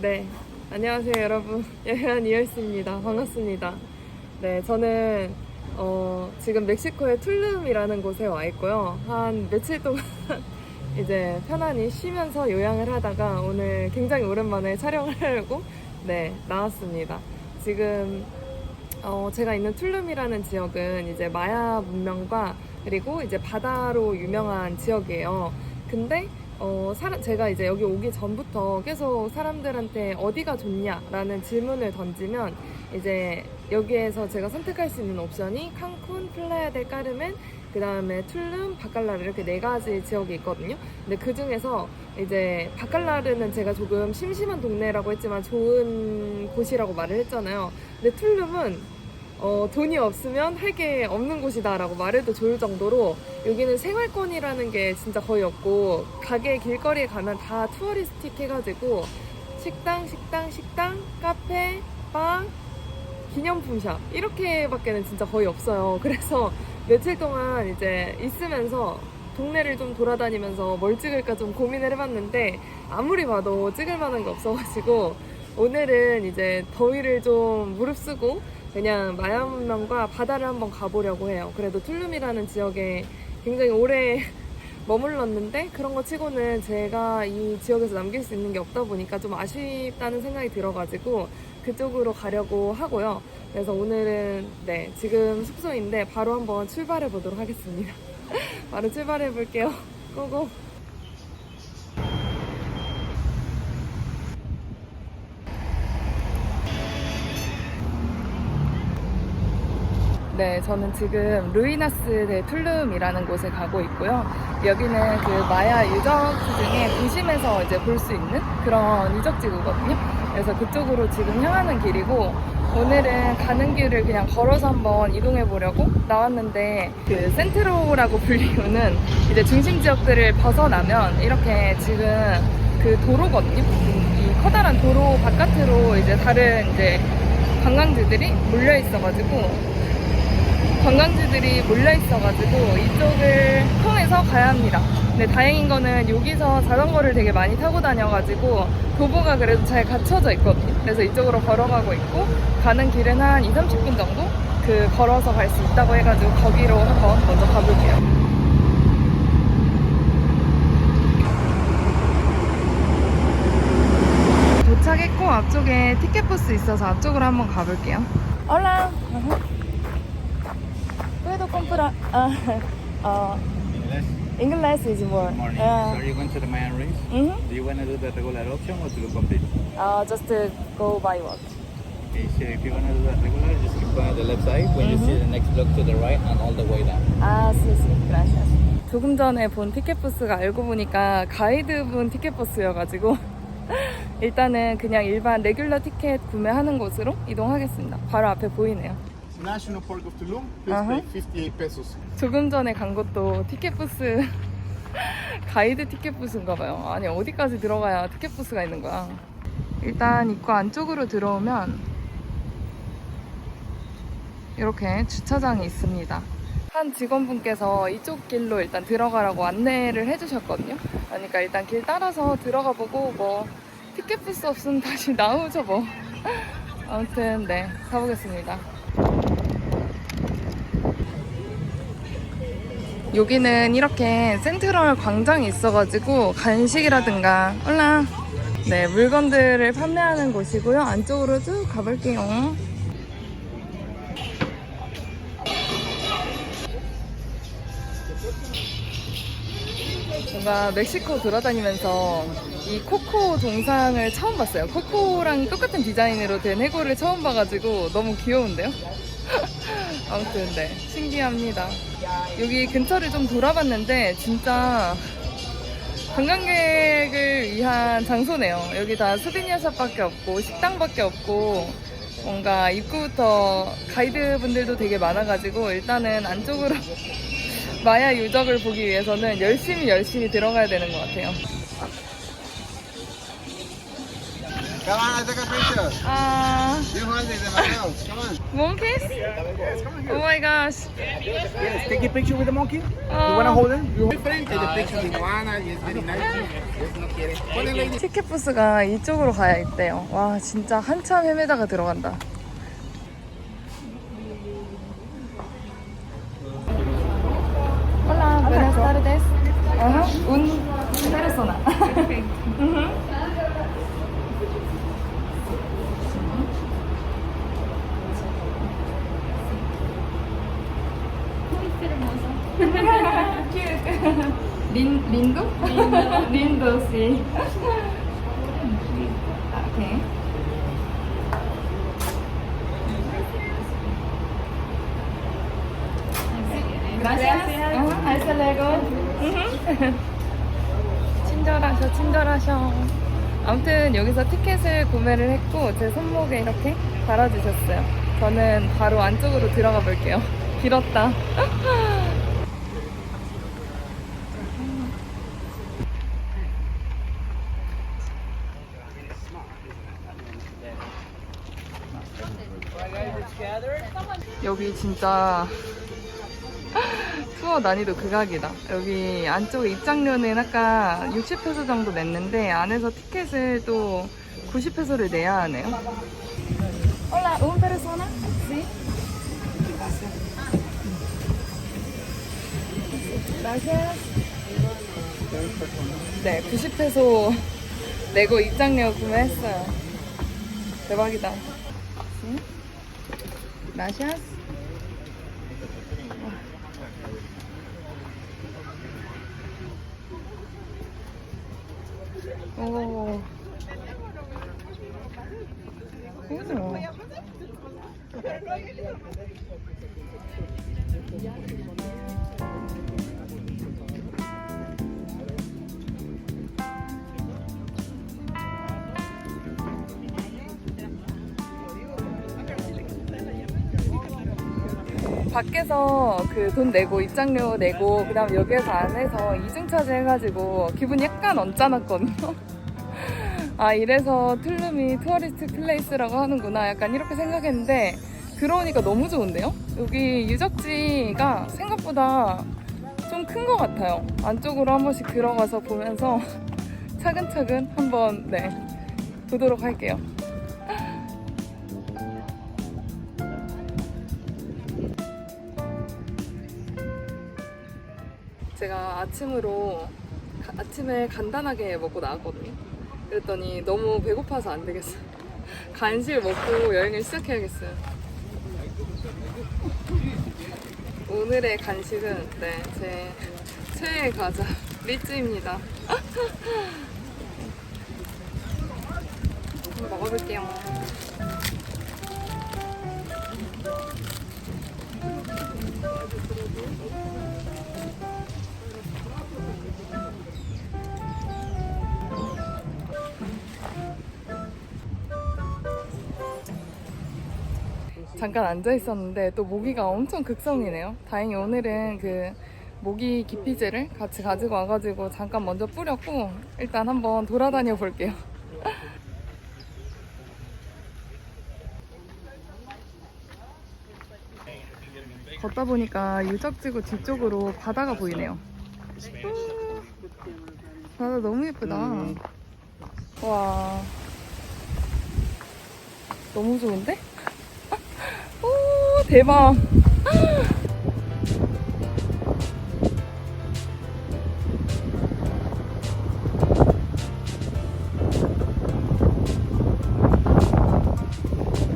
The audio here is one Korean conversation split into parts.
네, 안녕하세요 여러분. 여현 이열씨입니다. 반갑습니다. 네, 저는 어, 지금 멕시코의 툴룸이라는 곳에 와 있고요. 한 며칠 동안 이제 편안히 쉬면서 요양을 하다가 오늘 굉장히 오랜만에 촬영을 하려고 네, 나왔습니다. 지금 어, 제가 있는 툴룸이라는 지역은 이제 마야 문명과 그리고 이제 바다로 유명한 지역이에요. 근데 어, 사람, 제가 이제 여기 오기 전부터 계속 사람들한테 어디가 좋냐라는 질문을 던지면 이제 여기에서 제가 선택할 수 있는 옵션이 칸쿤, 플라야 델 까르멘, 그 다음에 툴룸, 바칼라르 이렇게 네 가지 지역이 있거든요. 근데 그 중에서 이제 바칼라르는 제가 조금 심심한 동네라고 했지만 좋은 곳이라고 말을 했잖아요. 근데 툴룸은 어, 돈이 없으면 할 게 없는 곳이다라고 말해도 좋을 정도로 여기는 생활권이라는 게 진짜 거의 없고 가게 길거리에 가면 다 투어리스틱 해가지고 식당, 식당, 식당, 카페, 바, 기념품샵 이렇게밖에는 진짜 거의 없어요. 그래서 며칠 동안 이제 있으면서 동네를 좀 돌아다니면서 뭘 찍을까 좀 고민을 해봤는데 아무리 봐도 찍을 만한 게 없어가지고 오늘은 이제 더위를 좀 무릅쓰고 그냥 마야 문명과 바다를 한번 가보려고 해요. 그래도 툴룸이라는 지역에 굉장히 오래 머물렀는데 그런 거 치고는 제가 이 지역에서 남길 수 있는 게 없다 보니까 좀 아쉽다는 생각이 들어가지고 그쪽으로 가려고 하고요. 그래서 오늘은 네 지금 숙소인데 바로 한번 출발해 보도록 하겠습니다. 바로 출발해 볼게요. 고고. 네, 저는 지금 루이나스 데 툴룸이라는 곳에 가고 있고요. 여기는 그 마야 유적지 중에 도심에서 이제 볼 수 있는 그런 유적지구거든요. 그래서 그쪽으로 지금 향하는 길이고 오늘은 가는 길을 그냥 걸어서 한번 이동해 보려고 나왔는데 그 센트로라고 불리우는 이제 중심 지역들을 벗어나면 이렇게 지금 그 도로거든요. 이 커다란 도로 바깥으로 이제 다른 이제 관광지들이 몰려 있어가지고 관광지들이 몰려 있어가지고 이쪽을 통해서 가야 합니다. 근데 다행인 거는 여기서 자전거를 되게 많이 타고 다녀가지고 도보가 그래도 잘 갖춰져 있거든요. 그래서 이쪽으로 걸어가고 있고 가는 길은 한 2, 30분 정도 그 걸어서 갈 수 있다고 해가지고 거기로 한번 먼저 가볼게요. 도착했고 앞쪽에 티켓 부스 있어서 앞쪽으로 한번 가볼게요. 올라. Puedo comprar. Uh, uh, English English is more. morning. Uh, so are you going to the Mayan race? mhm. Do you want to do the regular option or to do complete? Uh, just to go by walk. Okay, so if you want to do that regular, just keep going to the left side. When you see the next block to the right and all the way down. 아, sí, sí. Gracias. 조금 전에 본 티켓 부스가 알고 보니까 가이드분 티켓 부스여가지고 일단은 그냥 일반 레귤러 티켓 구매하는 곳으로 이동하겠습니다. 바로 앞에 보이네요. National Park of Tulum, please Uh-huh. pay 58 pesos. 조금 전에 간 곳도 티켓 부스 가이드 티켓 부스인가 봐요. 아니 어디까지 들어가야 티켓 부스가 있는 거야. 일단 입구 안쪽으로 들어오면 이렇게 주차장이 있습니다. 한 직원분께서 이쪽 길로 일단 들어가라고 안내를 해주셨거든요. 그러니까 일단 길 따라서 들어가 보고 뭐 티켓 부스 없으면 다시 나오죠 뭐. 아무튼 네 가보겠습니다. 여기는 이렇게 센트럴 광장이 있어가지고 간식이라든가 올라. 네 물건들을 판매하는 곳이고요. 안쪽으로 쭉 가볼게요. 뭔가 멕시코 돌아다니면서 이 코코 동상을 처음 봤어요 코코랑 똑같은 디자인으로 된 해골을 처음 봐가지고 너무 귀여운데요? 아무튼 네 신기합니다 여기 근처를 좀 돌아봤는데 진짜 관광객을 위한 장소네요. 여기 다 스비니아샵밖에 없고 식당밖에 없고 뭔가 입구부터 가이드분들도 되게 많아가지고 일단은 안쪽으로 마야 유적을 보기 위해서는 열심히 열심히 들어가야 되는 것 같아요. Come on, take a picture. 아, You hold it, on. monkeys? Yes, come on here. Oh my gosh. Yes, take a picture with the monkey. You 어, wanna hold him? You frente the picture with iguana. Yes, very nice. Yes, no quiere. Ponle. 티켓 부스가 이쪽으로 가야 있대요. 와, 진짜 한참 헤매다가 들어간다. Lin, lindo? Lindo. lindo, sí. Ok. Gracias. Ajá, hasta luego. 친절하셔, 친절하셔. 아무튼 여기서 티켓을 구매를 했고 제 손목에 이렇게 달아주셨어요. 저는 바로 안쪽으로 들어가 볼게요. 길었다. 여기 진짜 투어 난이도 극악이다. 여기 안쪽 입장료는 아까 60페소 정도 냈는데 안에서 티켓을 또 90페소를 내야 하네요. Hola, un persona? 네, 90페소 내고 입장료 구매했어요. 대박이다. 응? Gracias. 오. 오. 밖에서 그 돈 내고 입장료 내고 그다음 여기에서 안에서 이중차지 해가지고 기분이 약간 언짢았거든요. 아 이래서 툴룸이 투어리스트 플레이스라고 하는구나 약간 이렇게 생각했는데 들어오니까 너무 좋은데요? 여기 유적지가 생각보다 좀 큰 것 같아요. 안쪽으로 한 번씩 들어가서 보면서 차근차근 한번 네 보도록 할게요. 제가 아침으로 가- 아침에 간단하게 먹고 나왔거든요. 그랬더니 너무 배고파서 안 되겠어. 간식 먹고 여행을 시작해야겠어요. 오늘의 간식은 네, 제 최애 과자 리츠입니다. 한번 먹어볼게요. 잠깐 앉아 있었는데 또 모기가 엄청 극성이네요. 다행히 오늘은 그 모기 기피제를 같이 가지고 와가지고 잠깐 먼저 뿌렸고 일단 한번 돌아다녀 볼게요. 걷다 보니까 유적지구 뒤쪽으로 바다가 보이네요. 우, 바다 너무 예쁘다. 와, 너무 좋은데? 오 대박.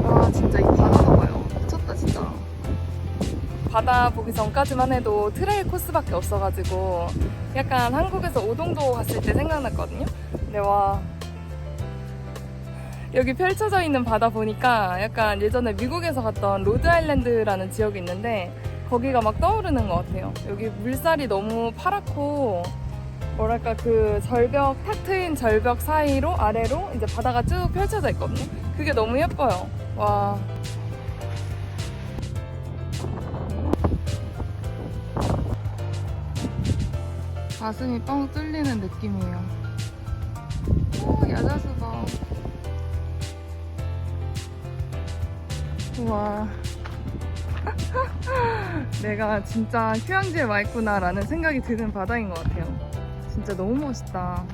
와 진짜 이 바다가 봐요. 미쳤다 진짜. 바다 보기 전까지만 해도 트레일 코스밖에 없어가지고 약간 한국에서 오동도 갔을 때 생각났거든요? 근데 와 여기 펼쳐져 있는 바다 보니까 약간 예전에 미국에서 갔던 로드 아일랜드라는 지역이 있는데 거기가 막 떠오르는 것 같아요. 여기 물살이 너무 파랗고 뭐랄까 그 절벽 탁 트인 절벽 사이로 아래로 이제 바다가 쭉 펼쳐져 있거든요. 그게 너무 예뻐요. 와. 가슴이 뻥 뚫리는 느낌이에요. 오, 야자수박. 우와. 내가 진짜 휴양지에 와 있구나 라는 생각이 드는 바다인 것 같아요. 진짜 너무 멋있다.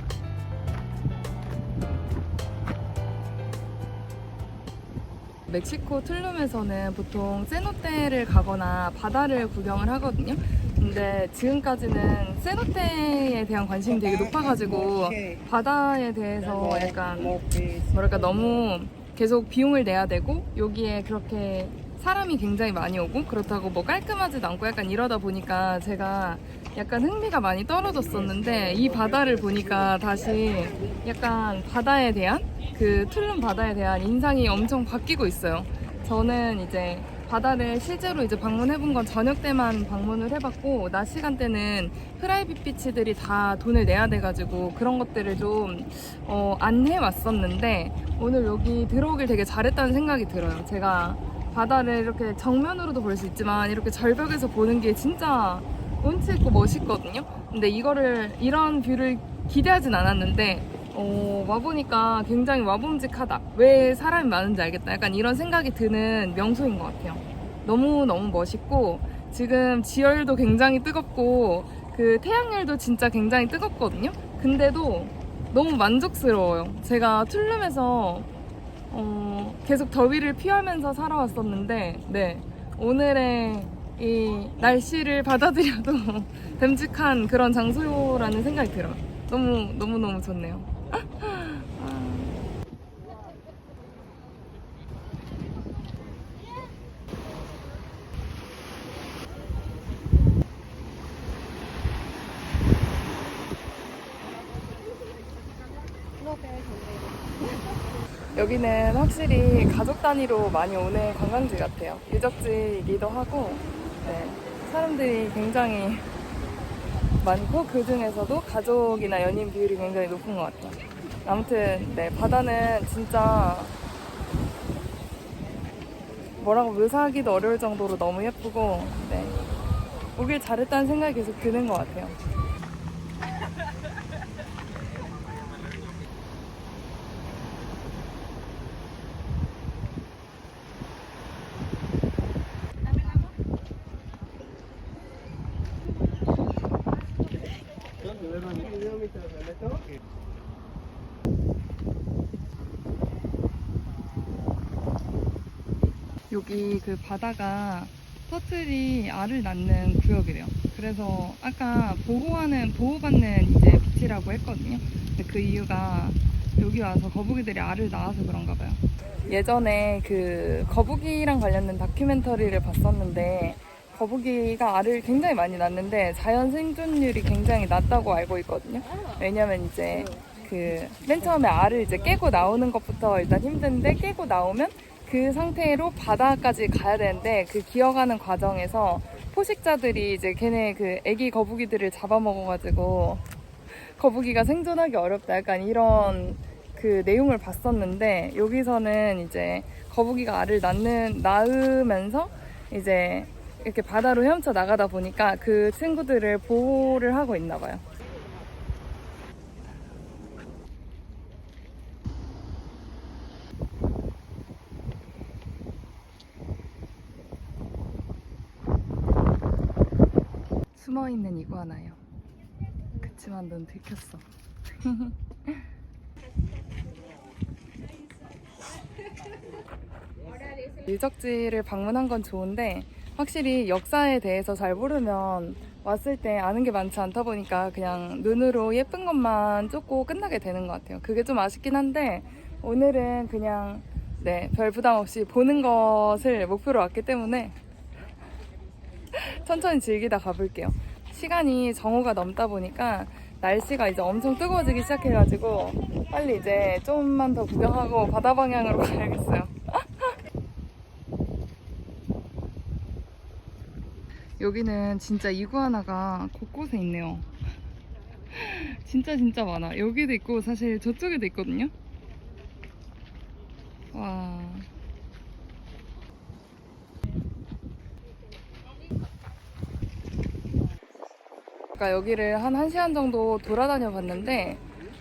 멕시코 툴룸에서는 보통 세노테를 가거나 바다를 구경을 하거든요. 근데 지금까지는 세노테에 대한 관심이 되게 높아가지고 바다에 대해서 약간 뭐랄까 너무 계속 비용을 내야 되고 여기에 그렇게 사람이 굉장히 많이 오고 그렇다고 뭐 깔끔하지도 않고 약간 이러다 보니까 제가 약간 흥미가 많이 떨어졌었는데 이 바다를 보니까 다시 약간 바다에 대한 그 툴룸 바다에 대한 인상이 엄청 바뀌고 있어요. 저는 이제 바다를 실제로 이제 방문해본 건 저녁 때만 방문을 해봤고 낮 시간대는 프라이빗 비치들이 다 돈을 내야 돼가지고 그런 것들을 좀 어, 안 해왔었는데 오늘 여기 들어오길 되게 잘했다는 생각이 들어요. 제가 바다를 이렇게 정면으로도 볼 수 있지만 이렇게 절벽에서 보는 게 진짜 운치 있고 멋있거든요. 근데 이거를 이런 뷰를 기대하진 않았는데 어, 와보니까 굉장히 와봄직하다. 왜 사람이 많은지 알겠다. 약간 이런 생각이 드는 명소인 것 같아요. 너무 너무 멋있고 지금 지열도 굉장히 뜨겁고 그 태양열도 진짜 굉장히 뜨겁거든요. 근데도 너무 만족스러워요. 제가 툴룸에서 어, 계속 더위를 피하면서 살아왔었는데, 네. 오늘의 이 날씨를 받아들여도 듬직한 그런 장소라는 생각이 들어요. 너무, 너무너무 좋네요. 여기는 확실히 가족 단위로 많이 오는 관광지 같아요. 유적지이기도 하고, 네, 사람들이 굉장히 많고 그 중에서도 가족이나 연인 비율이 굉장히 높은 것 같아요. 아무튼 네 바다는 진짜 뭐라고 묘사하기도 어려울 정도로 너무 예쁘고 네 오길 잘했다는 생각이 계속 드는 것 같아요. 여기 그 바다가 터틀이 알을 낳는 구역이래요. 그래서 아까 보호하는 보호받는 이제 비치라고 했거든요. 그 이유가 여기 와서 거북이들이 알을 낳아서 그런가 봐요. 예전에 그 거북이랑 관련된 다큐멘터리를 봤었는데 거북이가 알을 굉장히 많이 낳는데 자연 생존율이 굉장히 낮다고 알고 있거든요. 왜냐면 이제 그 맨 처음에 알을 이제 깨고 나오는 것부터 일단 힘든데 깨고 나오면 그 상태로 바다까지 가야 되는데 그 기어가는 과정에서 포식자들이 이제 걔네 그 애기 거북이들을 잡아먹어가지고 거북이가 생존하기 어렵다 약간 이런 그 내용을 봤었는데 여기서는 이제 거북이가 알을 낳는 낳으면서 이제 이렇게 바다로 헤엄쳐 나가다 보니까 그 친구들을 보호를 하고 있나 봐요. 숨어 있는 이구아나요. 그치만 넌 들켰어. 유적지를 방문한 건 좋은데 확실히 역사에 대해서 잘 모르면 왔을 때 아는 게 많지 않다 보니까 그냥 눈으로 예쁜 것만 쫓고 끝나게 되는 것 같아요. 그게 좀 아쉽긴 한데 오늘은 그냥 네, 별 부담 없이 보는 것을 목표로 왔기 때문에 천천히 즐기다 가볼게요. 시간이 정오가 넘다 보니까 날씨가 이제 엄청 뜨거워지기 시작해가지고 빨리 이제 좀만 더 구경하고 바다 방향으로 가야겠어요. 여기는 진짜 이구아나가 곳곳에 있네요. 진짜 진짜 많아. 여기도 있고 사실 저쪽에도 있거든요. 와. 아까 여기를 한 1시간 정도 돌아다녀 봤는데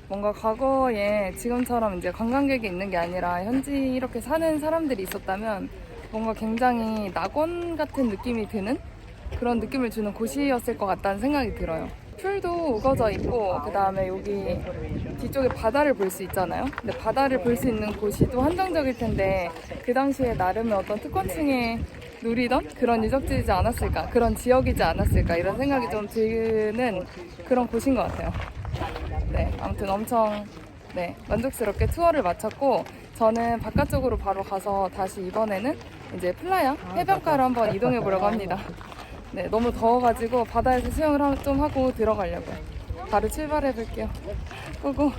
뭔가 과거에 지금처럼 이제 관광객이 있는 게 아니라 현지 이렇게 사는 사람들이 있었다면 뭔가 굉장히 낙원 같은 느낌이 드는 그런 느낌을 주는 곳이었을 것 같다는 생각이 들어요. 풀도 우거져 있고 그 다음에 여기 뒤쪽에 바다를 볼 수 있잖아요. 근데 바다를 볼 수 있는 곳이 또 한정적일 텐데 그 당시에 나름의 어떤 특권층에 누리던 그런 유적지이지 않았을까 그런 지역이지 않았을까 이런 생각이 좀 드는 그런 곳인 것 같아요. 네, 아무튼 엄청 네, 만족스럽게 투어를 마쳤고 저는 바깥쪽으로 바로 가서 다시 이번에는 이제 플라야 해변가로 한번 이동해 보려고 합니다. 네, 너무 더워가지고 바다에서 수영을 하- 좀 하고 들어가려고요. 바로 출발해 볼게요. 고고.